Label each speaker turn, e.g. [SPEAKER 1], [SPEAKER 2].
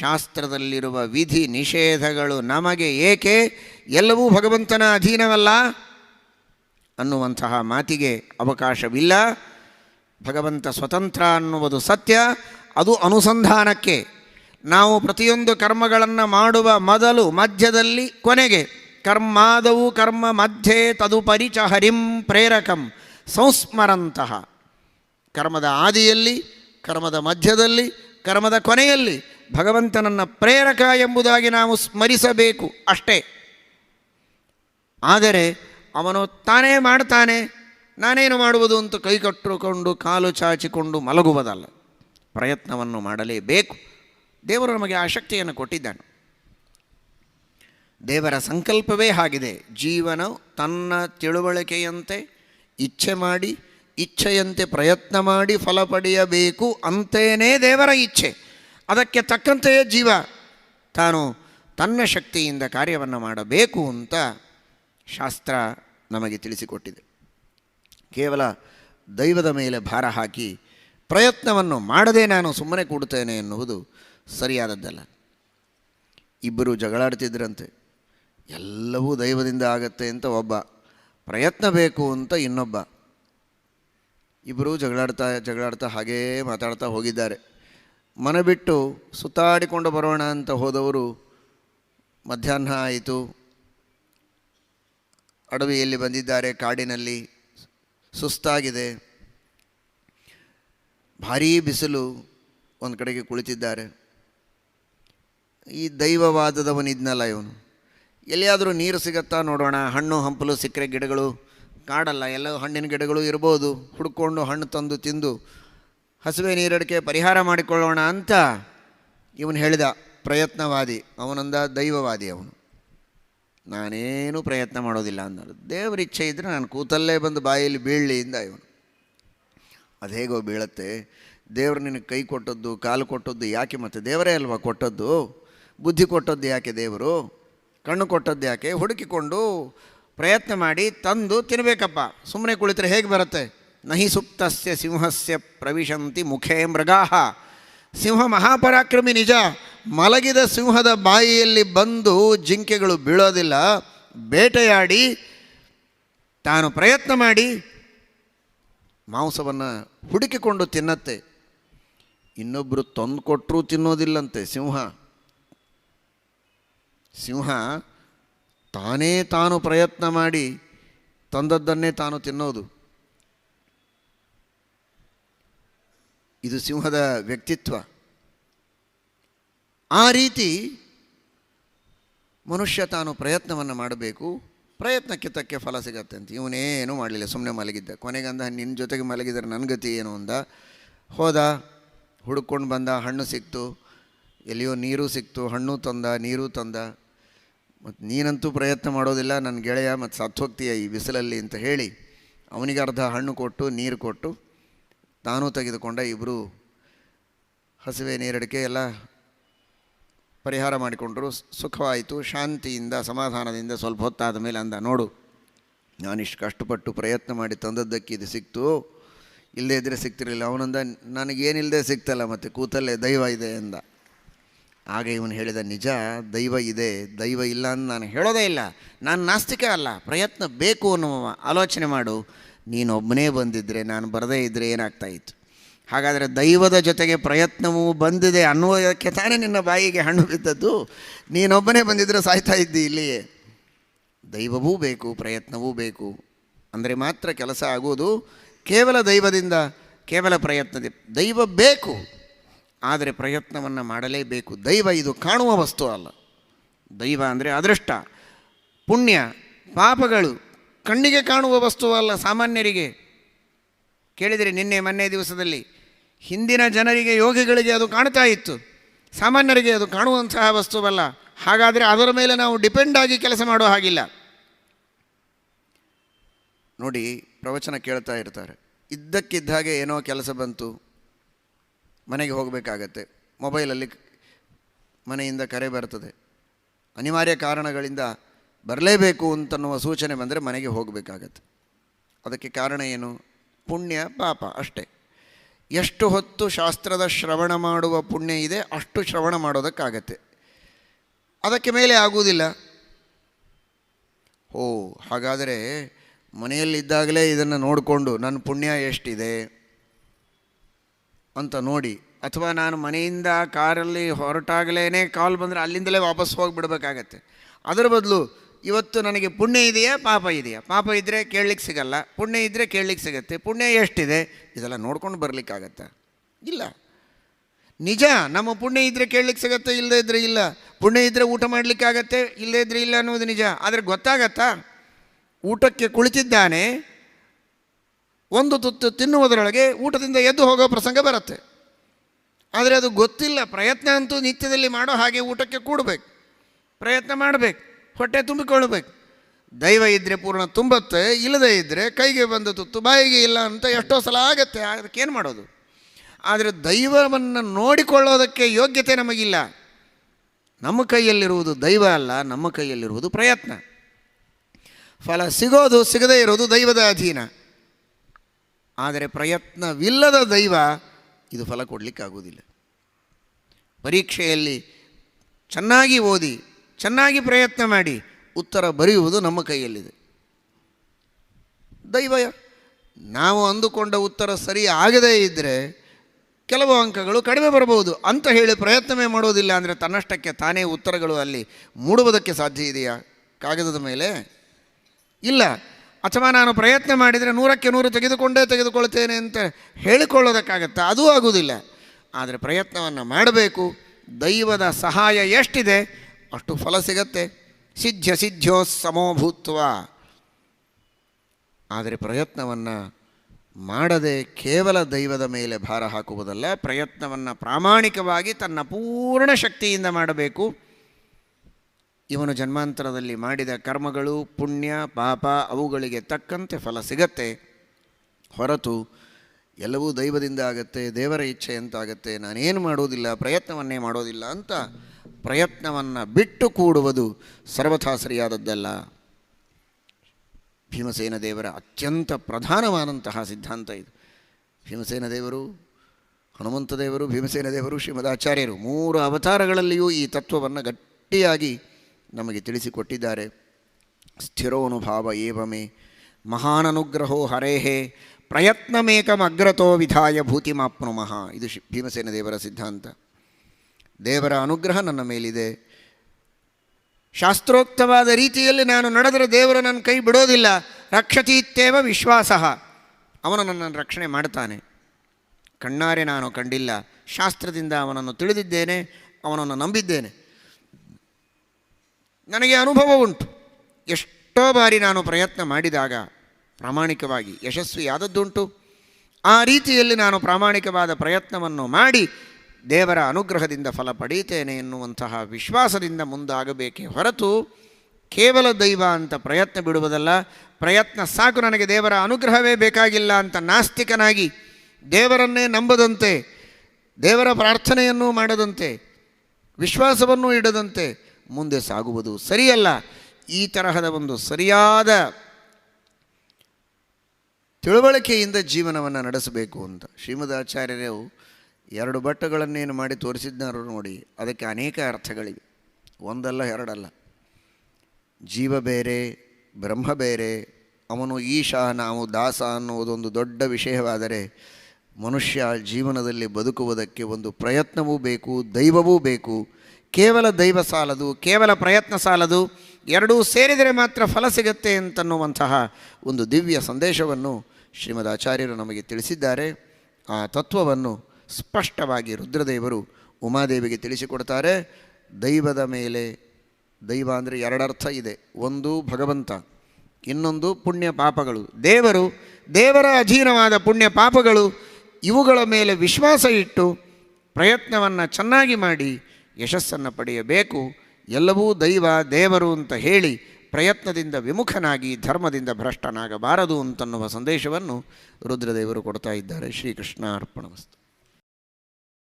[SPEAKER 1] ಶಾಸ್ತ್ರದಲ್ಲಿರುವ ವಿಧಿ ನಿಷೇಧಗಳು ನಮಗೆ ಏಕೆ ಎಲ್ಲವೂ ಭಗವಂತನ ಅಧೀನವಲ್ಲ? ಅನ್ನುವಂತಹ ಮಾತಿಗೆ ಅವಕಾಶವಿಲ್ಲ. ಭಗವಂತ ಸ್ವತಂತ್ರ ಅನ್ನುವುದು ಸತ್ಯ, ಅದು ಅನುಸಂಧಾನಕ್ಕೆ. ನಾವು ಪ್ರತಿಯೊಂದು ಕರ್ಮಗಳನ್ನು ಮಾಡುವ ಮೊದಲು ಮಧ್ಯದಲ್ಲಿ ಕೊನೆಗೆ. ಕರ್ಮಾದವು ಕರ್ಮ ಮಧ್ಯೆ ತದುಪರಿ ಚ ಹರಿಂ ಪ್ರೇರಕಂ ಸಂಸ್ಮರಂತಹ. ಕರ್ಮದ ಆದಿಯಲ್ಲಿ, ಕರ್ಮದ ಮಧ್ಯದಲ್ಲಿ, ಕರ್ಮದ ಕೊನೆಯಲ್ಲಿ ಭಗವಂತನನ್ನು ಪ್ರೇರಕ ಎಂಬುದಾಗಿ ನಾವು ಸ್ಮರಿಸಬೇಕು ಅಷ್ಟೇ. ಆದರೆ ಅವನು ತಾನೇ ಮಾಡ್ತಾನೆ, ನಾನೇನು ಮಾಡುವುದು ಅಂತ ಕೈ ಕಟ್ಟಿಕೊಂಡು, ಕಾಲು ಚಾಚಿಕೊಂಡು ಮಲಗುವುದಲ್ಲ. ಪ್ರಯತ್ನವನ್ನು ಮಾಡಲೇಬೇಕು. ದೇವರು ನಮಗೆ ಆ ಶಕ್ತಿಯನ್ನು ಕೊಟ್ಟಿದ್ದಾನೆ. ದೇವರ ಸಂಕಲ್ಪವೇ ಆಗಿದೆ ಜೀವನ ತನ್ನ ತಿಳುವಳಿಕೆಯಂತೆ ಇಚ್ಛೆ ಮಾಡಿ, ಇಚ್ಛೆಯಂತೆ ಪ್ರಯತ್ನ ಮಾಡಿ ಫಲ ಪಡೆಯಬೇಕು ಅಂತೇನೇ ದೇವರ ಇಚ್ಛೆ. ಅದಕ್ಕೆ ತಕ್ಕಂತೆಯೇ ಜೀವ. ತಾನು ತನ್ನ ಶಕ್ತಿಯಿಂದ ಕಾರ್ಯವನ್ನು ಮಾಡಬೇಕು ಅಂತ ಶಾಸ್ತ್ರ ನಮಗೆ ತಿಳಿಸಿಕೊಟ್ಟಿದೆ. ಕೇವಲ ದೈವದ ಮೇಲೆ ಭಾರ ಹಾಕಿ ಪ್ರಯತ್ನವನ್ನು ಮಾಡದೆ ನಾನು ಸುಮ್ಮನೆ ಕೂಡುತ್ತೇನೆ ಎನ್ನುವುದು ಸರಿಯಾದದ್ದಲ್ಲ. ಇಬ್ಬರು ಜಗಳಾಡ್ತಿದ್ರಂತೆ. ಎಲ್ಲವೂ ದೈವದಿಂದ ಆಗತ್ತೆ ಅಂತ ಒಬ್ಬ. ಪ್ರಯತ್ನ ಬೇಕು ಅಂತ ಇನ್ನೊಬ್ಬ. ಇಬ್ಬರು ಜಗಳಾಡ್ತಾ ಜಗಳಾಡ್ತಾ ಹಾಗೇ ಮಾತಾಡ್ತಾ ಹೋಗಿದ್ದಾರೆ. ಮನೆ ಬಿಟ್ಟು ಸುತ್ತಾಡಿಕೊಂಡು ಬರೋಣ ಅಂತ ಹೋದವರು ಮಧ್ಯಾಹ್ನ ಆಯಿತು. ಅಡವಿಯಲ್ಲಿ ಬಂದಿದ್ದಾರೆ, ಕಾಡಿನಲ್ಲಿ ಸುಸ್ತಾಗಿದೆ. ಭಾರೀ ಬಿಸಿಲು ಒಂದು ಕಡೆಗೆ ಕುಳಿತಿದ್ದಾರೆ. ಈ ದೈವವಾದದವನಿದ್ನಲ್ಲ ಇವನು. ಎಲ್ಲಿಯಾದರೂ ನೀರು ಸಿಗತ್ತಾ ನೋಡೋಣ. ಹಣ್ಣು, ಹಂಪಲು, ಸಿಕ್ಕರೆ ಗಿಡಗಳು, ಕಾಡಲ್ಲ, ಎಲ್ಲ ಹಣ್ಣಿನ ಗಿಡಗಳು ಇರ್ಬೋದು. ಹುಡ್ಕೊಂಡು ಹಣ್ಣು ತಂದು ತಿಂದು ಹಸಿವೆ ನೀರಡಿಕೆ ಪರಿಹಾರ ಮಾಡಿಕೊಳ್ಳೋಣ ಅಂತ ಇವನು ಹೇಳಿದ ಪ್ರಯತ್ನವಾದಿ, ಅವನಂದ ದೈವವಾದಿ ಅವನು. ನಾನೇನು ಪ್ರಯತ್ನ ಮಾಡೋದಿಲ್ಲ ಅಂದರು ದೇವರ ಇಚ್ಛೆ ಇದ್ದರೆ ನಾನು ಕೂತಲ್ಲೇ ಬಂದು ಬಾಯಲ್ಲಿ ಬೀಳಲಿ ಇಂದ ಇವನು. ಅದು ಹೇಗೋ ಬೀಳತ್ತೆ. ದೇವರು ನಿನಗೆ ಕೈ ಕೊಟ್ಟದ್ದು, ಕಾಲು ಕೊಟ್ಟದ್ದು ಯಾಕೆ ಮತ್ತೆ? ದೇವರೇ ಅಲ್ವಾ ಕೊಟ್ಟದ್ದು? ಬುದ್ಧಿ ಕೊಟ್ಟದ್ದು ಯಾಕೆ ದೇವರು? ಕಣ್ಣು ಕೊಟ್ಟದ್ದು ಯಾಕೆ? ಹುಡುಕಿಕೊಂಡು ಪ್ರಯತ್ನ ಮಾಡಿ ತಂದು ತಿನ್ನಬೇಕಪ್ಪ ಸುಮ್ಮನೆ ಕುಳಿತರೆ ಹೇಗೆ ಬರುತ್ತೆ? ನಹಿ ಸುಪ್ತಸ್ಯ ಸಿಂಹಸ್ಯ ಪ್ರವಿಶಂತಿ ಮುಖೇ ಮೃಗಾಹ. ಸಿಂಹ ಮಹಾಪರಾಕ್ರಮಿ ನಿಜ. ಮಲಗಿದ ಸಿಂಹದ ಬಾಯಿಯಲ್ಲಿ ಬಂದು ಜಿಂಕೆಗಳು ಬೀಳೋದಿಲ್ಲ. ಬೇಟೆಯಾಡಿ, ತಾನು ಪ್ರಯತ್ನ ಮಾಡಿ, ಮಾಂಸವನ್ನು ಹುಡುಕಿಕೊಂಡು ತಿನ್ನತ್ತೆ. ಇನ್ನೊಬ್ಬರು ತಂದು ಕೊಟ್ಟರೂ ತಿನ್ನೋದಿಲ್ಲಂತೆ ಸಿಂಹ. ಸಿಂಹ ತಾನೇ ತಾನು ಪ್ರಯತ್ನ ಮಾಡಿ ತಂದದ್ದನ್ನೇ ತಾನು ತಿನ್ನೋದು. ಇದು ಸಿಂಹದ ವ್ಯಕ್ತಿತ್ವ. ಆ ರೀತಿ ಮನುಷ್ಯ ತಾನು ಪ್ರಯತ್ನವನ್ನು ಮಾಡಬೇಕು. ಪ್ರಯತ್ನಕ್ಕೆ ತಕ್ಕೆ ಫಲ ಸಿಗತ್ತೆ ಅಂತ. ಇವನೇನು ಮಾಡಲಿಲ್ಲ ಸುಮ್ಮನೆ ಮಲಗಿದ್ದ. ಕೊನೆಗಂದ ನಿನ್ನ ಜೊತೆಗೆ ಮಲಗಿದರೆ ನನ್ನ ಗತಿ ಏನು ಅಂದ. ಹೋದ ಹುಡುಕೊಂಡು ಬಂದ, ಹಣ್ಣು ಸಿಕ್ತು. ಎಲ್ಲಿಯೋ ನೀರು ಸಿಕ್ತು, ಹಣ್ಣು ತಂದ, ನೀರು ತಂದ. ಮತ್ತು ನೀನಂತೂ ಪ್ರಯತ್ನ ಮಾಡೋದಿಲ್ಲ ನನ್ನ ಗೆಳೆಯ ಮತ್ತು ಸತ್ತೋಗ್ತೀಯ ಈ ಬಿಸಿಲಲ್ಲಿ ಅಂತ ಹೇಳಿ ಅವನಿಗೆ ಅರ್ಧ ಹಣ್ಣು ಕೊಟ್ಟು, ನೀರು ಕೊಟ್ಟು ತಾನೂ ತೆಗೆದುಕೊಂಡ ಇಬ್ಬರು ಹಸಿವೆ ನೀರಡಿಕೆ ಎಲ್ಲ ಪರಿಹಾರ ಮಾಡಿಕೊಂಡರು. ಸುಖವಾಯಿತು. ಶಾಂತಿಯಿಂದ, ಸಮಾಧಾನದಿಂದ ಸ್ವಲ್ಪ ಹೊತ್ತಾದ ಮೇಲೆ ಅಂದ, ನೋಡು ನಾನಿಷ್ಟು ಕಷ್ಟಪಟ್ಟು ಪ್ರಯತ್ನ ಮಾಡಿ ತಂದದ್ದಕ್ಕೆ ಇದು ಸಿಕ್ತು. ಇಲ್ಲದೇ ಇದ್ದರೆ ಸಿಗ್ತಿರಲಿಲ್ಲ. ಅವನಂದ, ನನಗೇನಿಲ್ಲದೆ ಸಿಕ್ತಲ್ಲ ಮತ್ತು ಕೂತಲ್ಲೇ ದೈವ ಇದೆ ಅಂದ. ಆಗ ಇವನು ಹೇಳಿದ, ನಿಜ, ದೈವ ಇದೆ. ದೈವ ಇಲ್ಲ ಅಂತ ನಾನು ಹೇಳೋದೇ ಇಲ್ಲ. ನಾನು ನಾಸ್ತಿಕ ಅಲ್ಲ. ಪ್ರಯತ್ನ ಬೇಕು ಅನ್ನುವ ಆಲೋಚನೆ ಮಾಡು. ನೀನೊಬ್ಬನೇ ಬಂದಿದ್ದರೆ ನಾನು ಬರದೇ ಇದ್ದರೆ ಏನಾಗ್ತಾಯಿತ್ತು ಹಾಗಾದರೆ ದೈವದ ಜೊತೆಗೆ ಪ್ರಯತ್ನವೂ ಬಂದಿದೆ ಅನ್ನುವುದಕ್ಕೆ ತಾನೇ ನಿನ್ನ ಬಾಯಿಗೆ ಹಣ್ಣು ಬಿದ್ದದ್ದು? ನೀನೊಬ್ಬನೇ ಬಂದಿದ್ದರೆ ಸಾಯ್ತಾ ಇದ್ದಿ ಇಲ್ಲಿಯೇ? ದೈವವೂ ಬೇಕು, ಪ್ರಯತ್ನವೂ ಬೇಕು. ಅಂದರೆ ಮಾತ್ರ ಕೆಲಸ ಆಗುವುದು ಕೇವಲ ದೈವದಿಂದ, ಕೇವಲ ಪ್ರಯತ್ನದ ದೈವ ಬೇಕು, ಆದರೆ ಪ್ರಯತ್ನವನ್ನು ಮಾಡಲೇಬೇಕು. ದೈವ ಇದು ಕಾಣುವ ವಸ್ತು ಅಲ್ಲ. ದೈವ ಅಂದರೆ ಅದೃಷ್ಟ. ಪುಣ್ಯ, ಪಾಪಗಳು. ಕಣ್ಣಿಗೆ ಕಾಣುವ ವಸ್ತುವಲ್ಲ ಸಾಮಾನ್ಯರಿಗೆ. ಕೇಳಿದರೆ ನಿನ್ನೆ ಮೊನ್ನೆ ದಿವಸದಲ್ಲಿ, ಹಿಂದಿನ ಜನರಿಗೆ, ಯೋಗಿಗಳಿಗೆ ಅದು ಕಾಣ್ತಾ ಇತ್ತು. ಸಾಮಾನ್ಯರಿಗೆ ಅದು ಕಾಣುವಂತಹ ವಸ್ತುವಲ್ಲ. ಹಾಗಾದರೆ ಅದರ ಮೇಲೆ ನಾವು ಡಿಪೆಂಡ್ ಆಗಿ ಕೆಲಸ ಮಾಡೋ ಹಾಗಿಲ್ಲ. ನೋಡಿ, ಪ್ರವಚನ ಕೇಳ್ತಾ ಇರ್ತಾರೆ. ಇದ್ದಕ್ಕಿದ್ದ ಹಾಗೆ ಏನೋ ಕೆಲಸ ಬಂತು. ಮನೆಗೆ ಹೋಗಬೇಕಾಗತ್ತೆ. ಮೊಬೈಲಲ್ಲಿ ಮನೆಯಿಂದ ಕರೆ ಬರ್ತದೆ. ಅನಿವಾರ್ಯ ಕಾರಣಗಳಿಂದ ಬರಲೇಬೇಕು ಅಂತನ್ನುವ ಸೂಚನೆ ಬಂದರೆ ಮನೆಗೆ ಹೋಗಬೇಕಾಗತ್ತೆ. ಅದಕ್ಕೆ ಕಾರಣ ಏನು? ಪುಣ್ಯ ಪಾಪ ಅಷ್ಟೇ. ಎಷ್ಟು ಹೊತ್ತು ಶಾಸ್ತ್ರದ ಶ್ರವಣ ಮಾಡುವ ಪುಣ್ಯ ಇದೆ, ಅಷ್ಟು ಶ್ರವಣ ಮಾಡೋದಕ್ಕಾಗತ್ತೆ. ಅದಕ್ಕೆ ಮೇಲೆ ಆಗುವುದಿಲ್ಲ. ಓ ಹಾಗಾದರೆ ಮನೆಯಲ್ಲಿದ್ದಾಗಲೇ ಇದನ್ನು ನೋಡಿಕೊಂಡು ನನ್ನ ಪುಣ್ಯ ಎಷ್ಟಿದೆ ಅಂತ ನೋಡಿ, ಅಥವಾ ನಾನು ಮನೆಯಿಂದ ಕಾರಲ್ಲಿ ಹೊರಟಾಗಲೇ ಕಾಲ್ ಬಂದರೆ ಅಲ್ಲಿಂದಲೇ ವಾಪಸ್ ಹೋಗಿಬಿಡ್ಬೇಕಾಗತ್ತೆ. ಅದರ ಬದಲು ಇವತ್ತು ನನಗೆ ಪುಣ್ಯ ಇದೆಯಾ, ಪಾಪ ಇದೆಯಾ? ಪಾಪ ಇದ್ದರೆ ಕೇಳಲಿಕ್ಕೆ ಸಿಗಲ್ಲ, ಪುಣ್ಯ ಇದ್ದರೆ ಕೇಳಲಿಕ್ಕೆ ಸಿಗುತ್ತೆ. ಪುಣ್ಯ ಎಷ್ಟಿದೆ? ಇದೆಲ್ಲ ನೋಡ್ಕೊಂಡು ಬರಲಿಕ್ಕಾಗತ್ತಾ? ಇಲ್ಲ. ನಿಜ, ನಮ್ಮ ಪುಣ್ಯ ಇದ್ದರೆ ಕೇಳಲಿಕ್ಕೆ ಸಿಗತ್ತೆ ಇಲ್ಲದೇ ಇದ್ದರೆ ಇಲ್ಲ. ಪುಣ್ಯ ಇದ್ದರೆ ಊಟ ಮಾಡಲಿಕ್ಕಾಗತ್ತೆ ಇಲ್ಲದೇ ಇದ್ದರೆ ಇಲ್ಲ ಅನ್ನೋದು ನಿಜ. ಆದರೆ ಗೊತ್ತಾಗತ್ತಾ? ಊಟಕ್ಕೆ ಕುಳಿತಿದ್ದಾನೆ, ಒಂದು ತುತ್ತು ತಿನ್ನುವುದರೊಳಗೆ ಊಟದಿಂದ ಎದ್ದು ಹೋಗೋ ಪ್ರಸಂಗ ಬರುತ್ತೆ. ಆದರೆ ಅದು ಗೊತ್ತಿಲ್ಲ, ಪ್ರಯತ್ನ ಅಂತೂ ನಿತ್ಯದಲ್ಲಿ ಮಾಡೋ ಹಾಗೆ ಊಟಕ್ಕೆ ಕೂಡಬೇಕು. ಪ್ರಯತ್ನ ಮಾಡಬೇಕು. ಹೊಟ್ಟೆ ತುಂಬಿಕೊಳ್ಬೇಕು ದೈವ ಇದ್ದರೆ ಪೂರ್ಣ ತುಂಬತ್ತೆ, ಇಲ್ಲದೇ ಇದ್ದರೆ ಕೈಗೆ ಬಂದ ತುತ್ತು, ಬಾಯಿಗೆ ಇಲ್ಲ ಅಂತ ಎಷ್ಟೋ ಸಲ ಆಗತ್ತೆ ಅದಕ್ಕೇನು ಮಾಡೋದು? ಆದರೆ ದೈವವನ್ನು ನೋಡಿಕೊಳ್ಳೋದಕ್ಕೆ ಯೋಗ್ಯತೆ ನಮಗಿಲ್ಲ. ನಮ್ಮ ಕೈಯಲ್ಲಿರುವುದು ದೈವ ಅಲ್ಲ, ನಮ್ಮ ಕೈಯಲ್ಲಿರುವುದು ಪ್ರಯತ್ನ. ಫಲ ಸಿಗೋದು ಸಿಗದೇ ಇರೋದು ದೈವದ ಅಧೀನ. ಆದರೆ ಪ್ರಯತ್ನವಿಲ್ಲದ ದೈವ ಇದು ಫಲ ಕೊಡಲಿಕ್ಕಾಗುವುದಿಲ್ಲ. ಪರೀಕ್ಷೆಯಲ್ಲಿ ಚೆನ್ನಾಗಿ ಓದಿ ಚೆನ್ನಾಗಿ ಪ್ರಯತ್ನ ಮಾಡಿ ಉತ್ತರ ಬರೆಯುವುದು ನಮ್ಮ ಕೈಯಲ್ಲಿದೆ. ದೈವ, ನಾವು ಅಂದುಕೊಂಡ ಉತ್ತರ ಸರಿ ಆಗದೇ ಇದ್ದರೆ ಕೆಲವು ಅಂಕಗಳು ಕಡಿಮೆ ಬರಬಹುದು ಅಂತ ಹೇಳಿ ಪ್ರಯತ್ನವೇ ಮಾಡೋದಿಲ್ಲ ಅಂದರೆ ತನ್ನಷ್ಟಕ್ಕೆ ತಾನೇ ಉತ್ತರಗಳು ಅಲ್ಲಿ ಮೂಡುವುದಕ್ಕೆ ಸಾಧ್ಯ ಇದೆಯಾ? ಕಾಗದದ ಮೇಲೆ? ಇಲ್ಲ. ಅಥವಾ ನಾನು ಪ್ರಯತ್ನ ಮಾಡಿದರೆ ನೂರಕ್ಕೆ ನೂರು ತೆಗೆದುಕೊಂಡೇ ತೆಗೆದುಕೊಳ್ತೇನೆ ಅಂತ ಹೇಳಿಕೊಳ್ಳೋದಕ್ಕಾಗತ್ತೆ? ಅದೂ ಆಗುವುದಿಲ್ಲ. ಆದರೆ ಪ್ರಯತ್ನವನ್ನು ಮಾಡಬೇಕು. ದೈವದ ಸಹಾಯ ಎಷ್ಟಿದೆ? ಅಷ್ಟು ಫಲ ಸಿಗತ್ತೆ. ಸಿದ್ಧ ಸಿದ್ಧೋ ಸಮೋಭೂತ್ವ ಆದರೆ ಪ್ರಯತ್ನವನ್ನು ಮಾಡದೆ ಕೇವಲ ದೈವದ ಮೇಲೆ ಭಾರ ಹಾಕುವುದಲ್ಲ, ಪ್ರಯತ್ನವನ್ನು ಪ್ರಾಮಾಣಿಕವಾಗಿ ತನ್ನ ಪೂರ್ಣ ಶಕ್ತಿಯಿಂದ ಮಾಡಬೇಕು. ಇವನು ಜನ್ಮಾಂತರದಲ್ಲಿ ಮಾಡಿದ ಕರ್ಮಗಳು, ಪುಣ್ಯ, ಪಾಪ, ಅವುಗಳಿಗೆ ತಕ್ಕಂತೆ ಫಲ ಸಿಗತ್ತೆ. ಹೊರತು ಎಲ್ಲವೂ ದೈವದಿಂದ ಆಗತ್ತೆ, ದೇವರ ಇಚ್ಛೆ ಅಂತಾಗತ್ತೆ ನಾನೇನು ಮಾಡೋದಿಲ್ಲ, ಪ್ರಯತ್ನವನ್ನೇ ಮಾಡೋದಿಲ್ಲ ಅಂತ ಪ್ರಯತ್ನವನ್ನು ಬಿಟ್ಟು ಕೂಡುವುದು ಸರ್ವಥಾ ಸರಿಯಾದದ್ದಲ್ಲ. ಭೀಮಸೇನ ದೇವರ ಅತ್ಯಂತ ಪ್ರಧಾನವಾದಂತಹ ಸಿದ್ಧಾಂತ ಇದು. ಭೀಮಸೇನ ದೇವರು, ಹನುಮಂತ ದೇವರು, ಭೀಮಸೇನ ದೇವರು, ಶ್ರೀಮದಾಚಾರ್ಯರು ಮೂರು ಅವತಾರಗಳಲ್ಲಿಯೂ ಈ ತತ್ವವನ್ನು ಗಟ್ಟಿಯಾಗಿ ನಮಗೆ ತಿಳಿಸಿಕೊಟ್ಟಿದ್ದಾರೆ. ಸ್ಥಿರೋನುಭಾವ ಏವಮೇ, ಮಹಾನನುಗ್ರಹೋ ಹರೇಹೇ, ಪ್ರಯತ್ನಮೇಕಮಗ್ರತೋ ವಿಧಾಯ ಭೂತಿಮಾಪ್ನುಮಃ. ಇದು ಶಿ ಭೀಮಸೇನ ದೇವರ ಸಿದ್ಧಾಂತ. ದೇವರ ಅನುಗ್ರಹ ನನ್ನ ಮೇಲಿದೆ. ಶಾಸ್ತ್ರೋಕ್ತವಾದ ರೀತಿಯಲ್ಲಿ ನಾನು ನಡೆದರೆ ದೇವರು ನನ್ನ ಕೈ ಬಿಡೋದಿಲ್ಲ. ರಕ್ಷತೀತ್ಯೇವ ವಿಶ್ವಾಸ. ಅವನು ನನ್ನನ್ನು ರಕ್ಷಣೆ ಮಾಡ್ತಾನೆ ಕಣ್ಣಾರೆ ನಾನು ಕಂಡಿಲ್ಲ. ಶಾಸ್ತ್ರದಿಂದ ಅವನನ್ನು ತಿಳಿದಿದ್ದೇನೆ, ಅವನನ್ನು ನಂಬಿದ್ದೇನೆ. ನನಗೆ ಅನುಭವ ಉಂಟು. ಎಷ್ಟೋ ಬಾರಿ ನಾನು ಪ್ರಯತ್ನ ಮಾಡಿದಾಗ ಪ್ರಾಮಾಣಿಕವಾಗಿ ಯಶಸ್ವಿಯಾದದ್ದುಂಟು. ಆ ರೀತಿಯಲ್ಲಿ ನಾನು ಪ್ರಾಮಾಣಿಕವಾದ ಪ್ರಯತ್ನವನ್ನು ಮಾಡಿ ದೇವರ ಅನುಗ್ರಹದಿಂದ ಫಲ ಪಡೀತೇನೆ ಎನ್ನುವಂತಹ ವಿಶ್ವಾಸದಿಂದ ಮುಂದಾಗಬೇಕೇ ಹೊರತು ಕೇವಲ ದೈವ ಅಂತ ಪ್ರಯತ್ನ ಬಿಡುವುದಲ್ಲ, ಪ್ರಯತ್ನ ಸಾಕು ನನಗೆ ದೇವರ ಅನುಗ್ರಹವೇ ಬೇಕಾಗಿಲ್ಲ ಅಂತ ನಾಸ್ತಿಕನಾಗಿ ದೇವರನ್ನೇ ನಂಬದಂತೆ, ದೇವರ ಪ್ರಾರ್ಥನೆಯನ್ನು ಮಾಡದಂತೆ, ವಿಶ್ವಾಸವನ್ನು ಇಡದಂತೆ ಮುಂದೆ ಸಾಗುವುದು ಸರಿಯಲ್ಲ. ಈ ತರಹದ ಒಂದು ಸರಿಯಾದ ತಿಳುವಳಿಕೆಯಿಂದ ಜೀವನವನ್ನು ನಡೆಸಬೇಕು ಅಂತ ಶ್ರೀಮದಾಚಾರ್ಯರು ಎರಡು ಬಟ್ಟೆಗಳನ್ನೇನು ಮಾಡಿ ತೋರಿಸಿದ್ದಾರೋ ನೋಡಿ, ಅದಕ್ಕೆ ಅನೇಕ ಅರ್ಥಗಳಿವೆ. ಒಂದಲ್ಲ ಎರಡಲ್ಲ. ಜೀವ ಬೇರೆ, ಬ್ರಹ್ಮ ಬೇರೆ, ಅವನು ಈಶ, ನಾವು ದಾಸ ಅನ್ನುವುದೊಂದು ದೊಡ್ಡ ವಿಷಯವಾದರೆ ಮನುಷ್ಯ ಜೀವನದಲ್ಲಿ ಬದುಕುವುದಕ್ಕೆ ಒಂದು ಪ್ರಯತ್ನವೂ ಬೇಕು, ದೈವವೂ ಬೇಕು. ಕೇವಲ ದೈವ ಸಾಲದು, ಕೇವಲ ಪ್ರಯತ್ನ ಸಾಲದು, ಎರಡೂ ಸೇರಿದರೆ ಮಾತ್ರ ಫಲ ಸಿಗತ್ತೆ ಅಂತನ್ನುವಂತಹ ಒಂದು ದಿವ್ಯ ಸಂದೇಶವನ್ನು ಶ್ರೀಮದ್ ಆಚಾರ್ಯರು ನಮಗೆ ತಿಳಿಸಿದ್ದಾರೆ. ಆ ತತ್ವವನ್ನು ಸ್ಪಷ್ಟವಾಗಿ ರುದ್ರದೇವರು ಉಮಾದೇವಿಗೆ ತಿಳಿಸಿಕೊಡ್ತಾರೆ, ದೈವದ ಮೇಲೆ ದೈವ ಅಂದರೆ ಎರಡರ್ಥ ಇದೆ. ಒಂದು ಭಗವಂತ, ಇನ್ನೊಂದು ಪುಣ್ಯ ಪಾಪಗಳು. ದೇವರು, ದೇವರ ಅಧೀನವಾದ ಪುಣ್ಯ ಪಾಪಗಳು, ಇವುಗಳ ಮೇಲೆ ವಿಶ್ವಾಸ ಇಟ್ಟು ಪ್ರಯತ್ನವನ್ನು ಚೆನ್ನಾಗಿ ಮಾಡಿ ಯಶಸ್ಸನ್ನು ಪಡೆಯಬೇಕು. ಎಲ್ಲವೂ ದೈವ, ದೇವರು ಅಂತ ಹೇಳಿ ಪ್ರಯತ್ನದಿಂದ ವಿಮುಖನಾಗಿ ಧರ್ಮದಿಂದ ಭ್ರಷ್ಟನಾಗಬಾರದು ಅಂತನ್ನುವ ಸಂದೇಶವನ್ನು ರುದ್ರದೇವರು ಕೊಡ್ತಾ ಇದ್ದಾರೆ. ಶ್ರೀಕೃಷ್ಣ ಅರ್ಪಣಮಸ್ತು